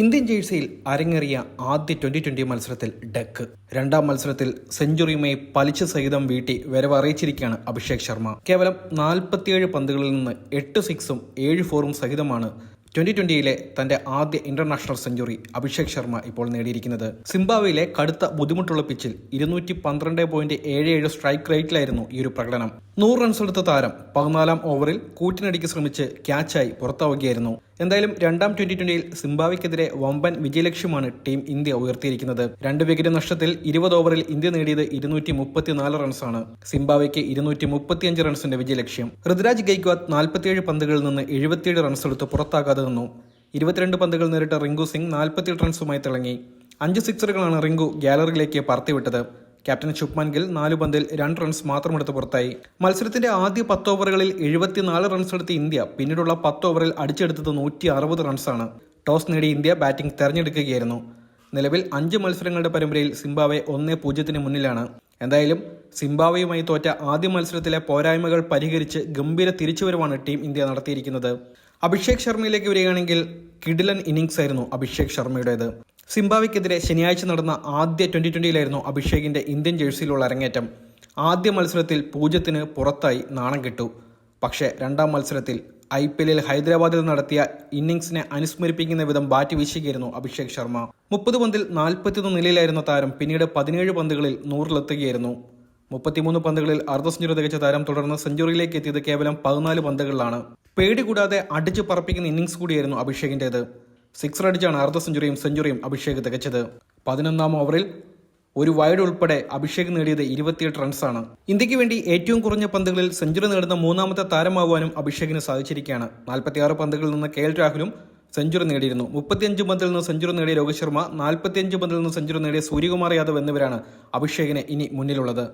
Indian ജേഴ്സിയിൽ അരങ്ങേറിയ ആദ്യ twenty twenty മത്സരത്തിൽ ഡക്ക്. രണ്ടാം മത്സരത്തിൽ സെഞ്ചുറിയുമായി പലിച്ച സഹിതം വീട്ടി വരവ് അറിയിച്ചിരിക്കുകയാണ് അഭിഷേക് ശർമ്മ. കേവലം നാൽപ്പത്തിയേഴ് പന്തുകളിൽ നിന്ന് എട്ട് സിക്സും ഏഴ് ഫോറും സഹിതമാണ് ട്വന്റി ട്വന്റിയിലെ തന്റെ ആദ്യ ഇന്റർനാഷണൽ സെഞ്ചുറി അഭിഷേക് ശർമ്മ ഇപ്പോൾ നേടിയിരിക്കുന്നത്. സിംബാവയിലെ കടുത്ത ബുദ്ധിമുട്ടുള്ള പിച്ചിൽ ഇരുന്നൂറ്റി പന്ത്രണ്ട് പോയിന്റ് ഏഴ് ഏഴ് സ്ട്രൈക്ക് റേറ്റിലായിരുന്നു ഈ ഒരു പ്രകടനം. നൂറ് റൺസ് എടുത്ത താരം പതിനാലാം ഓവറിൽ കൂറ്റിനടിക്ക് ശ്രമിച്ച് ക്യാച്ചായി പുറത്താവുകയായിരുന്നു. എന്തായാലും രണ്ടാം ട്വന്റി ട്വന്റിയിൽ സിംബാവിക്കെതിരെ വമ്പൻ വിജയലക്ഷ്യമാണ് ടീം ഇന്ത്യ ഉയർത്തിയിരിക്കുന്നത്. രണ്ട് വിക്കറ്റ് നഷ്ടത്തിൽ ഇരുപത് ഓവറിൽ ഇന്ത്യ നേടിയത് ഇരുന്നൂറ്റി മുപ്പത്തിനാല് റൺസാണ്. സിംബാവയ്ക്ക് ഇരുന്നൂറ്റി മുപ്പത്തിയഞ്ച് റൺസിന്റെ വിജയലക്ഷ്യം. ഋതുരാജ് ഗൈക്വാദ് നാൽപ്പത്തിയേഴ് പന്തുകളിൽ നിന്ന് എഴുപത്തിയേഴ് റൺസ് എടുത്ത് പുറത്താകാതെ നിന്നു. ഇരുപത്തിരണ്ട് പന്തുകൾ നേരിട്ട റിങ്കു സിംഗ് നാൽപ്പത്തിയെട്ട് റൺസുമായി തിളങ്ങി. അഞ്ച് സിക്സറുകളാണ് റിങ്കു ഗാലറിയിലേക്ക് പറത്തിവിട്ടത്. ക്യാപ്റ്റൻ ശുഭ്മാൻ ഗിൽ നാല് പന്തിൽ രണ്ട് റൺസ് മാത്രം മാത്രമെടുത്ത് പുറത്തായി. മത്സരത്തിന്റെ ആദ്യ പത്ത് ഓവറുകളിൽ എഴുപത്തിനാല് റൺസ് എടുത്ത ഇന്ത്യ പിന്നീടുള്ള പത്ത് ഓവറിൽ അടിച്ചെടുത്തത് നൂറ്റി അറുപത് റൺസാണ്. ടോസ് നേടി ഇന്ത്യ ബാറ്റിംഗ് തെരഞ്ഞെടുക്കുകയായിരുന്നു. നിലവിൽ അഞ്ച് മത്സരങ്ങളുടെ പരമ്പരയിൽ സിംബാവെ ഒന്നേ പൂജ്യത്തിന് മുന്നിലാണ്. എന്തായാലും സിംബാവയുമായി തോറ്റ ആദ്യ മത്സരത്തിലെ പോരായ്മകൾ പരിഹരിച്ച് ഗംഭീര തിരിച്ചുവരവാണ് ടീം ഇന്ത്യ നടത്തിയിരിക്കുന്നത്. അഭിഷേക് ശർമ്മയിലേക്ക് വരികയാണെങ്കിൽ കിഡിലൻ ഇന്നിങ്സ് ആയിരുന്നു അഭിഷേക് ശർമ്മയുടേത്. സിംബാബ്വെക്കെതിരെ ശനിയാഴ്ച നടന്ന ആദ്യ ട്വന്റി ട്വന്റിയിലായിരുന്നു അഭിഷേകിന്റെ ഇന്ത്യൻ ജേഴ്സിയിലുള്ള അരങ്ങേറ്റം. ആദ്യ മത്സരത്തിൽ പൂജ്യത്തിന് പുറത്തായി നാണം കിട്ടു. പക്ഷേ രണ്ടാം മത്സരത്തിൽ ഐ പി എല്ലിൽ ഹൈദരാബാദിൽ നടത്തിയ ഇന്നിംഗ്സിനെ അനുസ്മരിപ്പിക്കുന്ന വിധം ബാറ്റ് വീശുകയായിരുന്നു അഭിഷേക് ശർമ്മ. മുപ്പത് പന്തിൽ നാൽപ്പത്തിയൊന്ന് നിലയിലായിരുന്ന താരം പിന്നീട് പതിനേഴ് പന്തുകളിൽ നൂറിലെത്തുകയായിരുന്നു. മുപ്പത്തിമൂന്ന് പന്തുകളിൽ അർദ്ധ സെഞ്ചുറി തികച്ച താരം തുടർന്ന് സെഞ്ചുറിയിലേക്ക് എത്തിയത് കേവലം പതിനാല് പന്തുകളിലാണ്. പേടി കൂടാതെ അടിച്ചു പറപ്പിക്കുന്ന ഇന്നിംഗ്സ് കൂടിയായിരുന്നു അഭിഷേകിന്റേത്. സിക്സർ അടിച്ചാണ് അർദ്ധ സെഞ്ചുറിയും സെഞ്ചുറിയും അഭിഷേക് തികച്ചത്. പതിനൊന്നാം ഓവറിൽ ഒരു വൈഡ് ഉൾപ്പെടെ അഭിഷേക് നേടിയത് ഇരുപത്തിയെട്ട് റൺസാണ് ഇന്ത്യയ്ക്ക് വേണ്ടി ഏറ്റവും കുറഞ്ഞ പന്തുകളിൽ സെഞ്ചുറി നേടുന്ന മൂന്നാമത്തെ താരമാവാനും അഭിഷേകിന് സാധിച്ചിരിക്കുകയാണ്. നാൽപ്പത്തിയാറ് പന്തുകളിൽ നിന്ന് കെ എൽ രാഹുലും സെഞ്ചുറി നേടിയിരുന്നു. മുപ്പത്തിയഞ്ച് പന്തിൽ നിന്ന് സെഞ്ചുറി നേടിയ രോഹിത് ശർമ്മ നാൽപ്പത്തിയഞ്ച് പന്തിൽ നിന്ന് സെഞ്ചുറി നേടിയ സൂര്യകുമാർ യാദവ് എന്നിവരാണ് അഭിഷേകിന് ഇനി മുന്നിലുള്ളത്.